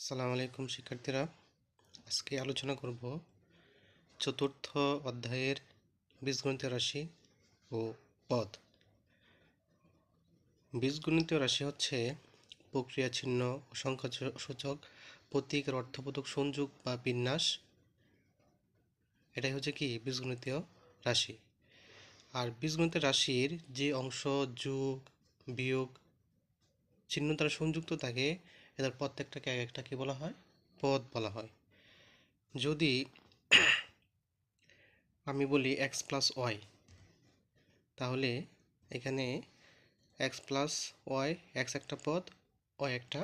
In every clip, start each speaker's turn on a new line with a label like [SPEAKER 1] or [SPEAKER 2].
[SPEAKER 1] আসসালামু আলাইকুম, শিক্ষার্থীরা। আজকে আলোচনা করব চতুর্থ অধ্যায়ের বীজগণিতীয় রাশি ও পদ। বীজগণিত রাশি হচ্ছে প্রক্রিয়া চিহ্ন ও সংখ্যা সূচক প্রতীকের অর্থবোধক সংযোগ বা বিন্যাস। এটাই হচ্ছে কি বীজগণিতীয় রাশি। আর বীজগণিত রাশির যে অংশ, যোগ, বিয়োগ, চিহ্ন দ্বারা সংযুক্ত থাকে এদের প্রত্যেকটাকে এক একটা কি বলা হয়? পদ বলা হয়। যদি আমি বলি এক্স প্লাস ওয়াই তাহলে এখানে এক্স প্লাস ওয়াই এক্স একটা পদ ওয়াই একটা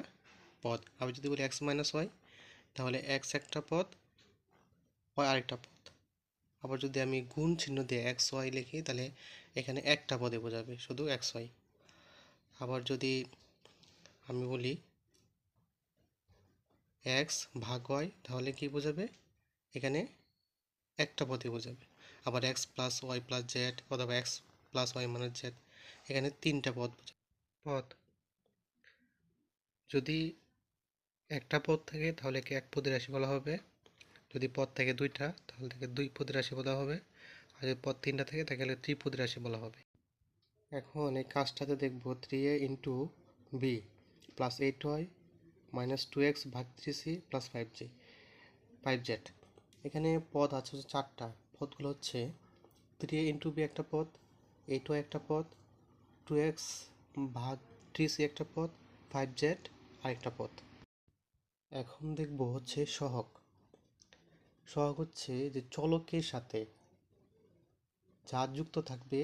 [SPEAKER 1] পদ। আমি যদি বলি এক্স মাইনাস ওয়াই তাহলে এক্স একটা পদ ওয়াই আরেকটা পদ। আবার যদি আমি গুণ চিহ্ন দিয়ে এক্স ওয়াই লিখি, তাহলে এখানে একটা পদে বোঝাবে, শুধু এক্স ওয়াই আবার যদি আমি বলি এক্স ভাগ ওয়াই তাহলে কি বোঝাবে? এখানে একটা পদে বোঝাবে। আবার X plus Y plus Z অথবা এক্স প্লাস ওয়াই মানে জেড এখানে তিনটা বোঝাবে। পদ যদি একটা পদ থাকে, তাহলে কি এক পদের রাশি বলা হবে। যদি পদ থাকে দুইটা, তাহলে থেকে দুই পদের রাশি বলা হবে। আর যদি পদ তিনটা থাকে তাহলে ত্রিপদের রাশি বলা হবে। এখন এই কাজটাতে দেখব three A into B plus eight Y minus two X ভাগ three C plus five G, five Z. এখানে পদ আছে হচ্ছে চারটা। পদগুলো হচ্ছে থ্রি ইন্টু বি একটা পদ ওয়াই একটা পদ, টু এক্স ভাগ থ্রি সি একটা পদ, ফাইভ জেড আরেকটা পদ। এখন দেখব হচ্ছে সহক সহক হচ্ছে যে চলকের সাথে যা যুক্ত থাকবে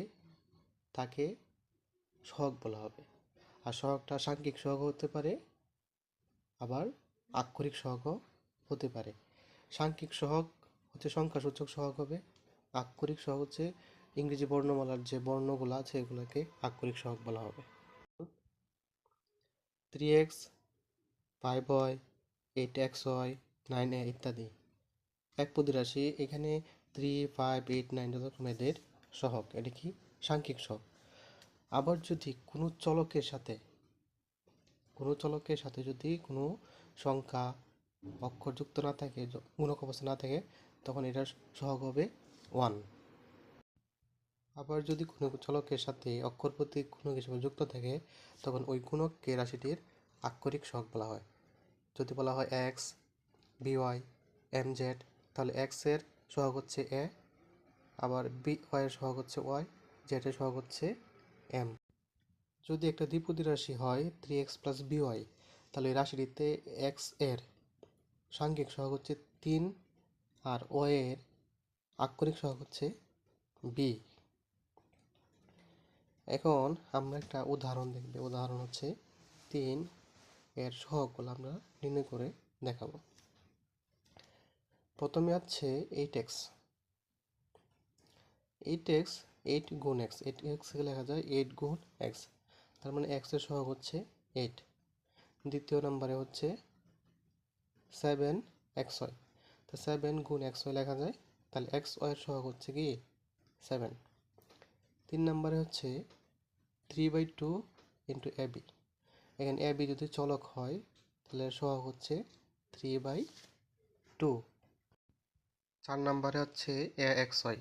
[SPEAKER 1] তাকে সহক বলা হবে। আর সহগটা সাংখ্যিক সহগ হতে পারে আবার আক্ষরিক সহগও হতে পারে। সাংখ্যিক সহগ হচ্ছে সংখ্যাসূচক সহগ হবে। আক্ষরিক সহগ হচ্ছে ইংরেজি বর্ণমালার যে বর্ণগুলো আছে এগুলোকে আক্ষরিক সহগ বলা হবে। Three X five Y eight X Y nine A ইত্যাদি। এক পদি রাশি এখানে থ্রি ফাইভ এইট নাইন রকম এদের সহগ। এটা কি? সাংখ্যিক সহগ। আবার যদি কোনো চলকের সাথে কোনো চলকের সাথে যদি কোনো সংখ্যা অক্ষর যুক্ত না থাকে গুণক অবস্থা না থাকে, তখন এটার সহগ হবে ওয়ান। আবার যদি কোনো চলকের সাথে অক্ষর প্রতি গুণক হিসেবে যুক্ত থাকে, তখন ওই গুণককে রাশিটির আক্ষরিক সহগ বলা হয়। যদি বলা হয় এক্স বিওয়াই এম জেড তাহলে এক্সের সহগ হচ্ছে এ আবার বি ওয়াইয়ের সহগ হচ্ছে ওয়াই জেডের সহগ হচ্ছে এম যদি একটা দ্বিপদী রাশি হয় থ্রি এক্স প্লাস বিওয়াই তাহলে রাশিটিতে এক্সের সাংখ্যিক সহগ হচ্ছে তিন আর ও এর আক্ষরিক সহগ হচ্ছে বি এখন আমরা একটা উদাহরণ দেখবে। উদাহরণ হচ্ছে তিন এর সহগগুলো আমরা নির্ণয় করে দেখাবো। প্রথমে আছে eight X eight X eight গুণ এক্স এইট এক্সকে লেখা যায় এইট গুণ এক্স তার মানে এক্সের সহগ হচ্ছে এইট দ্বিতীয় নম্বরে হচ্ছে সেভেন এক্স ওয়াই তো সেভেন গুণ এক্স ওয়াই লেখা যায়, তাহলে এক্স ওয়াইয়ের সহগ হচ্ছে কি সেভেন তিন নম্বরে হচ্ছে three by two into A B এখানে এ বি যদি চলক হয়, তাহলে সহগ হচ্ছে থ্রি বাই টু চার নম্বরে হচ্ছে A X Y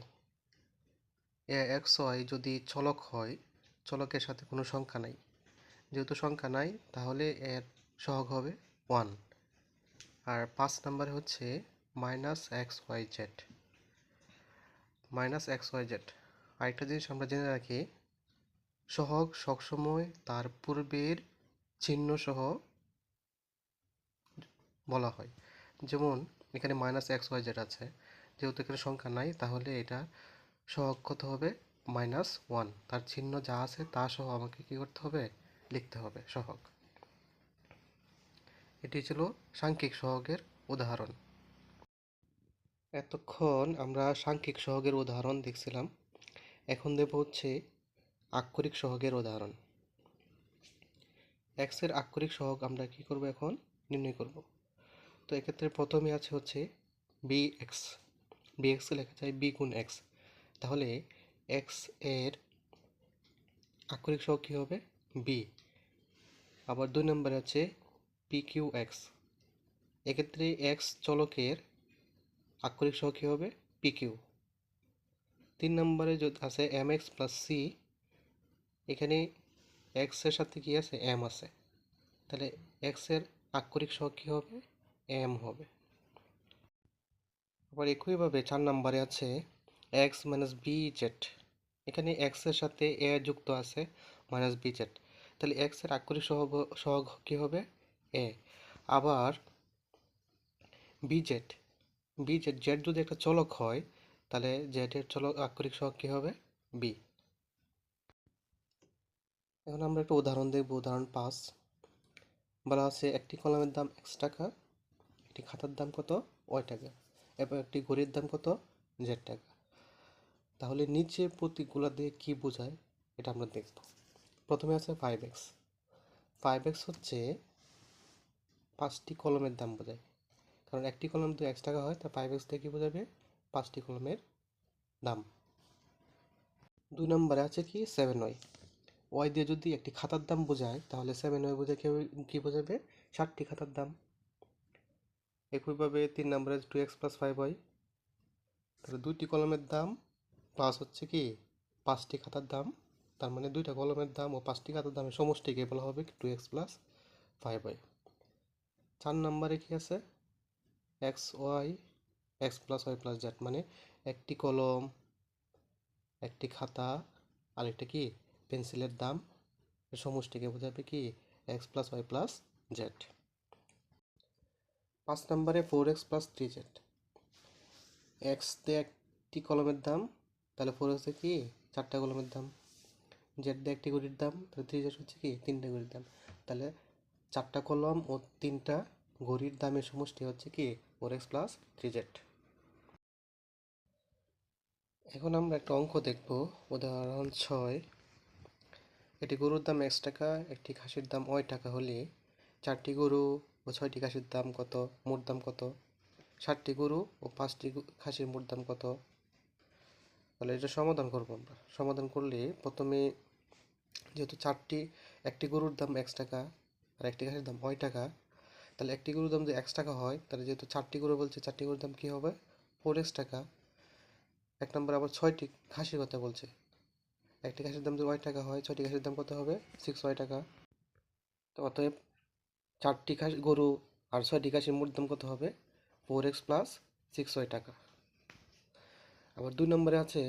[SPEAKER 1] A X Y যদি চলক হয় চলকের সাথে কোনো সংখ্যা নাই। যেহেতু সংখ্যা নাই, তাহলে এর সহগ হবে ওয়ান। আর পাঁচ নম্বরে হচ্ছে minus X Y Z. Minus X Y Z. আরেকটা জিনিস আমরা জেনে রাখি, সহগ সবসময় তার পূর্বের চিহ্ন সহ বলা হয়। যেমন এখানে মাইনাস এক্স ওয়াই জেড আছে, যেহেতু এখানে সংখ্যা নাই, তাহলে এটা সহগ কত হবে? Minus one. তার চিহ্ন যা আছে তা সহ আমাকে কী করতে হবে? লিখতে হবে, সহগ। এটি ছিল সাংখ্যিক সহগের উদাহরণ। এতক্ষণ আমরা সাংখ্যিক সহগের উদাহরণ দেখছিলাম। এখন দেব হচ্ছে আক্ষরিক সহগের উদাহরণ। এক্সের আক্ষরিক সহগ আমরা কি করব এখন? নির্ণয় করব। তো এক্ষেত্রে প্রথমে আছে হচ্ছে বি এক্স বি এক্সকে লেখা যায় বি গুণ এক্স তাহলে এক্সের আক্ষরিক সহগ কী হবে? বি আবার দুই নম্বরে আছে পি কিউ এক্স এক্ষেত্রে এক্স চলকের আক্ষরিক সহ কী হবে? পি কিউ তিন নম্বরে যদি আছে এম এক্স প্লাস সি এখানে এক্সের সাথে কি আছে? এম আছে। তাহলে এক্সের আক্ষরিক সহ কী হবে? এম হবে। আবার একইভাবে চার নম্বরে আছে এক্স মাইনাস বি জেড এখানে এক্সের সাথে এ যুক্ত আছে মাইনাস বি জেড তাহলে এক্সের আক্ষরিক সহগ সহগ কী হবে? এ আবার B Z B Z Z যদি একটা চলক হয়, তাহলে জেডের চলক আক্ষরিক সহগ কী হবে? বি এখন আমরা একটা উদাহরণ দেখব, উদাহরণ পাঁচ। বলা আছে একটি কলমের দাম এক্স টাকা, একটি খাতার দাম কত? ওয়াই টাকা। এবং একটি ঘড়ির দাম কত? জেড টাকা। তাহলে নিচে প্রতীকগুলো দিয়ে কী বোঝায়, এটা আমরা দেখব। প্রথমে আছে ফাইভ এক্স ফাইভ এক্স হচ্ছে পাঁচটি কলমের দাম বোঝায়। কারণ একটি কলম যদি এক্স টাকা হয়, তা ফাইভ এক্স দিয়ে কী বোঝাবে? পাঁচটি কলমের দাম। দুই নম্বরে আছে কি? সেভেন ওয়াই ওয়াই দিয়ে যদি একটি খাতার দাম বোঝায়, তাহলে সেভেন ওয়াই বোঝায় কেউ কী বোঝাবে? ষাটটি খাতার দাম। একইভাবে তিন নম্বরে two X plus five Y তাহলে দুইটি কলমের দাম প্লাস হচ্ছে কি পাঁচটি খাতার দাম, তার মানে দুইটা কলমের দাম ও পাঁচটি খাতার দামের সমষ্টিকে বলা হবে two X plus five Y চার নম্বরে কি আছে? X Y X plus Y plus Z মানে একটি কলম, একটি খাতা আর একটা কি পেন্সিলের দাম সমষ্টিকে বোঝাবে কি X plus Y plus Z পাঁচ নম্বরে four X plus three Z X দিয়ে একটি কলমের দাম তাহলে ফোর হচ্ছে কি? চারটা কলমের দাম। জেড দিয়ে একটি ঘড়ির দাম, তাহলে থ্রি জেড হচ্ছে কি? তিনটা ঘড়ির দাম। তাহলে চারটা কলম ও তিনটা ঘড়ির দামের সমষ্টি হচ্ছে কি? Four X plus three Z এখন আমরা একটা অঙ্ক দেখব। উদাহরণ ছয়। একটি গরুর দাম এক্স টাকা, একটি খাসির দাম ওয়াই টাকা হলে চারটি গরু ও ছয়টি খাসির দাম কত? মোট দাম কত? ষাটটি গরু ও পাঁচটি খাসির মোট দাম কত? তাহলে এটা সমাধান করব আমরা। সমাধান করলে প্রথমে যেহেতু চারটি, একটি গরুর দাম এক্স টাকা আর একটি খাসির দাম ওয়াই টাকা, তাহলে একটি গরুর দাম যদি এক্স টাকা হয়, তাহলে যেহেতু চারটি গরু বলছে, চারটি গরুর দাম কী হবে? ফোর এক্স টাকা। এক নম্বর আবার ছয়টি খাসির কথা বলছে। একটি খাসির দাম যদি ওয়াই টাকা হয়, ছয়টি খাসির দাম কত হবে? সিক্স ওয়াই টাকা। তো অতএব চারটি খাসি, গরু আর ছয়টি খাসির মোট দাম কত হবে? Four X plus six Y টাকা। আবার দুই নম্বরে আছে,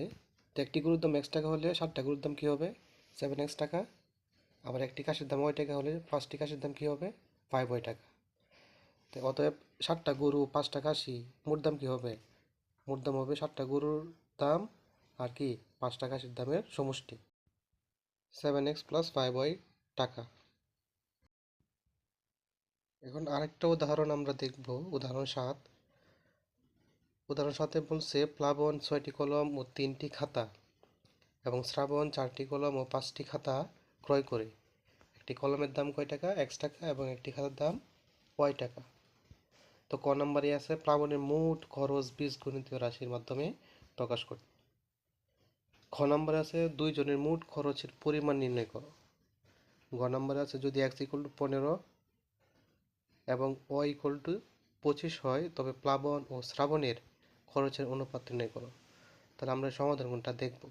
[SPEAKER 1] তো একটি গরুর দাম এক্স টাকা হলে ষাটটা গরুর দাম কী হবে? সেভেন এক্স টাকা। আবার একটি খাসির দাম ওয়াই টাকা হলে পাঁচটি খাসির দাম কী হবে? ফাইভ ওয়াই টাকা। তো অতএব ষাটটা গরু পাঁচটা কাশি, মোট দাম কী হবে? মোট দাম হবে ষাটটা গরুর দাম আর কি পাঁচটা খাসির দামের সমষ্টি। Seven X plus five Y টাকা। এখন আরেকটা উদাহরণ আমরা দেখব, উদাহরণ সাত। উদাহরণ সাথে বলছে, প্লাবন ছয়টি কলম ও তিনটি খাতা এবং শ্রাবণ চারটি কলম ও পাঁচটি খাতা ক্রয় করে। একটি কলমের দাম কয় টাকা? এক্স টাকা এবং একটি খাতার দাম ওয়াই টাকা। তো ক নম্বরে আছে, প্লাবনের মোট খরচ বীজগণিতীয় রাশির মাধ্যমে প্রকাশ করতে খ নম্বরে আছে, দুইজনের মোট খরচের পরিমাণ নির্ণয় করো। গ নম্বরে আছে, যদি এক্স ইকুয়াল টু পনেরো এবং ও ইকুয়াল টু পঁচিশ হয়, তবে প্লাবন ও শ্রাবণের খরচের অনুপাত নির্ণয় করো। তাহলে আমরা সমাধান কোনটা দেখব।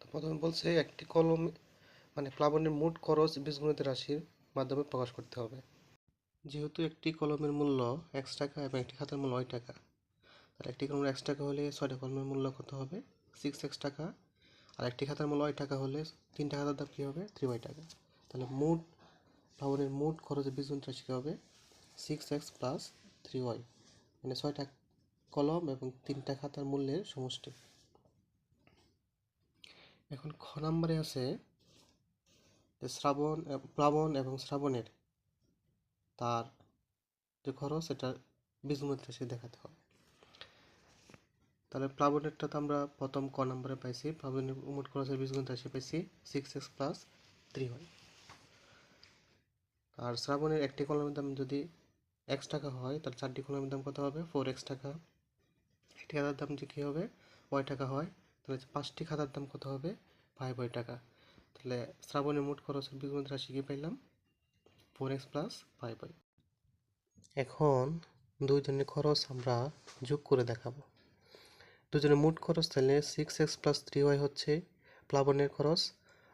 [SPEAKER 1] তো প্রথমে বলছে একটি কলম মানে প্লাবনের মোট খরচ বীজগণিত রাশির মাধ্যমে প্রকাশ করতে হবে। যেহেতু একটি কলমের মূল্য এক্স টাকা এবং একটি খাতার মূল্য ওই টাকা, তাহলে একটি কলমের এক্স টাকা হলে ছয়টা কলমের মূল্য কত হবে? সিক্স এক্স টাকা। আর একটি খাতার মূল্য ওই টাকা হলে তিনটা খাতার দাম কী হবে? থ্রি ওয়াই টাকা। তাহলে মোট ভবনের মোট খরচের বীজগণিত রাশি কী হবে six X plus three Y. মানে ছয়টা কলম এবং তিনটা খাতার মূল্যের সমষ্টি। এখন খ নম্বরে আছে শ্রাবণ প্লাবন এবং শ্রাবণের তার যে খরচ এটা বীজগণিত রাশি দেখাতে হবে। তাহলে প্লাবনেরটা তো আমরা প্রথম ক নম্বরে পাইছি, প্লাবনের মোট খরচের বীজগণিত রাশি পাইছি six X plus three Y আর শ্রাবণের একটি কলমের দাম যদি এক্স টাকা হয়, তাহলে চারটি কলমের দাম কত হবে? ফোর এক্স টাকা। একটি খাতার দাম যে কী হবে? ওয়াই টাকা হয়, তাহলে পাঁচটি খাতার দাম কত হবে? ফাইভ ওয়াই টাকা। তাহলে শ্রাবণের মোট খরচের বীজগণিত রাশি কী পাইলাম? Four X plus five Y এখন দুইজনের খরচ আমরা যোগ করে দেখাবো। দুজনের মোট খরচ তাহলে six X plus three Y হচ্ছে প্লাবনের খরচ,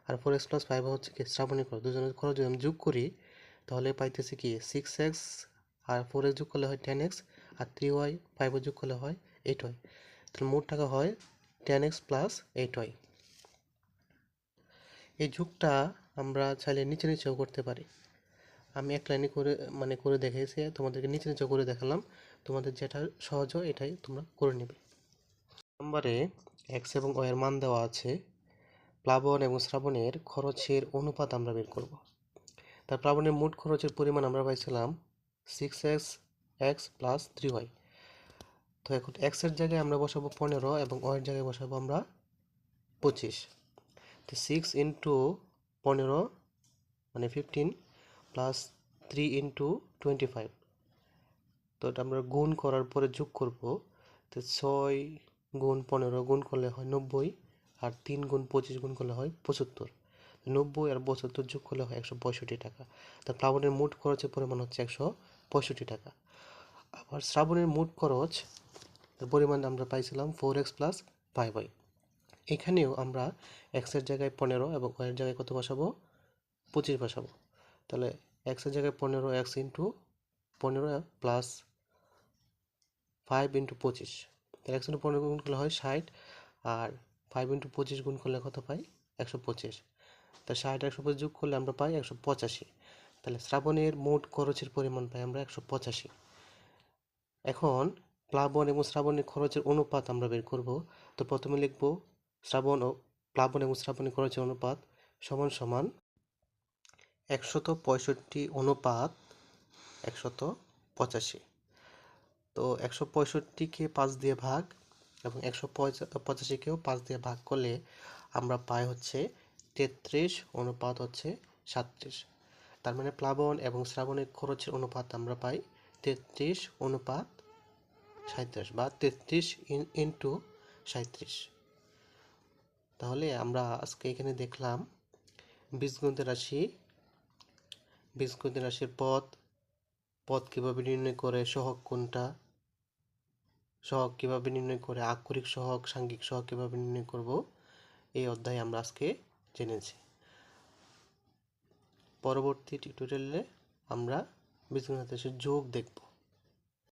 [SPEAKER 1] আর ফোর এক্স প্লাস ফাইভ হচ্ছে কি? শ্রাবণের খরচ। দুজনের খরচ যদি আমি যোগ করি, তাহলে পাইতেছি কি? সিক্স এক্স আর ফোর যোগ করলে হয় টেন এক্স আর থ্রি ওয়াই ফাইভও যোগ করলে হয় এইট ওয়াই তাহলে মোট টাকা হয় ten X plus eight Y এই যুগটা আমরা চাইলে নিচে নিচেও করতে পারি। আমি এক লাইনে করে মানে করে দেখেছি তোমাদেরকে নিচে নিচে করে দেখালাম। তোমাদের যেটা সহজ হয় এটাই তোমরা করে নেবে। নম্বরে এক্স এবং ওয়ের মান দেওয়া আছে। প্লাবন এবং শ্রাবণের খরচের অনুপাত আমরা বের করব। তার প্লাবনের মোট খরচের পরিমাণ আমরা পাইছিলাম six X X plus three Y তো এখন এক্সের জায়গায় আমরা বসাবো পনেরো এবং ওয়ের জায়গায় বসাবো আমরা পঁচিশ। তো সিক্স ইন্টু পনেরো মানে fifteen plus three into twenty five তো এটা আমরা গুণ করার পরে যোগ করব। তো ছয় গুণ পনেরো গুণ করলে হয় নব্বই আর তিন গুণ পঁচিশ গুণ করলে হয় পঁচাত্তর। নব্বই আর পঁচাত্তর যোগ করলে হয় একশো পঁয়ষট্টি টাকা। তা প্লাবনের মোট খরচের পরিমাণ হচ্ছে একশো পঁয়ষট্টি টাকা। আবার শ্রাবণের মোট খরচ পরিমাণ আমরা পাইছিলাম four X plus five Y এখানেও আমরা এক্সের জায়গায় পনেরো এবং ওয়ের জায়গায় কত বসাবো? পঁচিশ বসাবো। তাহলে এক্সের জায়গায় পনেরো এক্স ইন্টু পনেরো প্লাস ফাইভ ইন্টু পঁচিশ। তাহলে একশো পনেরো গুণ করলে হয় ষাট আর ফাইভ ইন্টু পঁচিশ গুণ করলে কত পাই? একশো পঁচিশ। তা ষাট একশো পঁচিশ যোগ করলে আমরা পাই একশো পঁচাশি। তাহলে শ্রাবণের মোট খরচের পরিমাণ পাই আমরা একশো পঁচাশি। এখন প্লাবন এবং শ্রাবণের খরচের অনুপাত আমরা বের করব। তো প্রথমে লিখব শ্রাবণ ও প্লাবন এবং শ্রাবণের খরচের অনুপাত সমান সমান একশত পঁয়ষট্টি অনুপাত একশত পঁচাশি। তো একশো পঁয়ষট্টিকে পাঁচ দিয়ে ভাগ এবং একশো পঁচাশিকেও পাঁচ দিয়ে ভাগ করলে আমরা পাই হচ্ছে তেত্রিশ অনুপাত হচ্ছে সাতত্রিশ। তার মানে প্লাবন এবং শ্রাবণের খরচের অনুপাত আমরা পাই তেত্রিশ অনুপাত সাঁত্রিশ বা তেত্রিশ ইন্টু সাঁত্রিশ তাহলে আমরা আজকে এখানে দেখলাম বীজগণিতের রাশি বীজগণিতের রাশির পথ পথ কীভাবে নির্ণয় করে সহক কোনটা সহক কীভাবে নির্ণয় করে আক্ষরিক সহক সাংঘিক সহক কীভাবে নির্ণয় করব, এই অধ্যায়ে আমরা আজকে জেনেছি। পরবর্তী টিউটোরিয়ালে আমরা বীজগণিত যোগ দেখব।